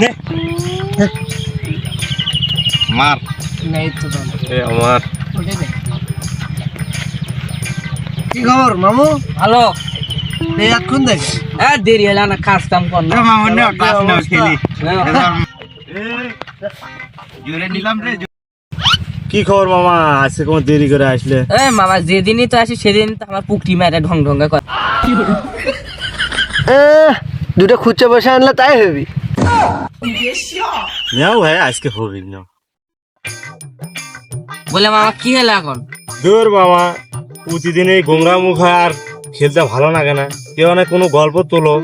নে। মার। নেই তো এ আমার। কি খবর মামু? হ্যালো এখন দেখ হ্যাঁ দেরি হলো না কাজ কাম কর না। মামা নে টাস না খেলি। নিলাম রে কি খবর মামা? আজকে কোনো দেরি করে আসলে? এ মামা যেদিনই তো আসি সেদিন তো আমার পুকটি মেরে ঢং ঢঙ্গা করে। দুটো খুচরা পয়সা আনলে তাই হবি। নাও ভাই আজকে হবে না। বলে মামা কি হলো এখন? দূর মামা প্রতিদিন এই গোংরা মুখ আর খেলতে ভালো লাগে না। কেউ না কোনো গল্প তোলো।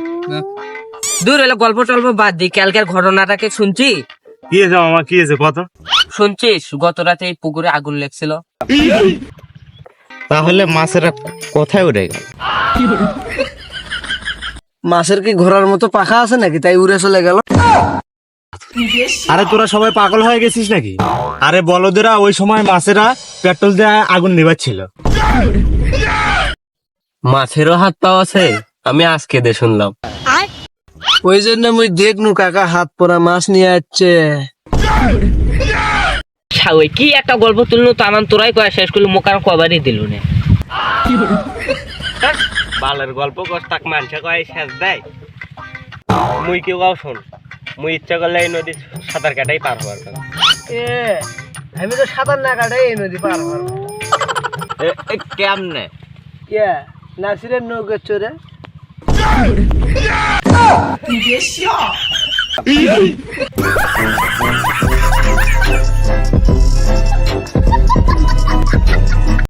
দূর হলো গল্প টল্প বাদ দি কালকের ঘটনাটাকে শুনছি? কি আছে মামা কি আছে কত শুনছিস? গত রাতে এই পুকুরে আগুন লেগছিল। তাহলে মাছেরা কোথায় উঠে গেল। মাছের কি ঘোরার মতো পাখা আছে নাকি? তাই উড়ে চলে গেল। আরে তোরা সবাই পাগল হয়ে গেছিস নাকি? আরে বলদেরা ওই সময় মাছেরা পেট্রোল দিয়ে আগুন নেবাচ্ছিল মাছেরও হাত পাওয়া আছে আমি আজকে দে শুনলাম। ওই জন্য মুই দেখনু কাকা হাত পরা মাছ নিয়ে যাচ্ছে ওই কি একটা গল্প তুললো তো আমার তোরাই কয়া শেষ করল মোকার কবারই দিল নে। বালের গল্প মানুষে কয় শেষ দেয়। মুই কেউ শোন। মুই ইচ্ছা করলে এই নদী সাঁতার কাটাই পার হওয়ার কথা। এ আমি তো সাঁতার না কাটাই এই নদী পার হওয়ার কেমনে? কে? নাসিরের নৌকা চড়ে।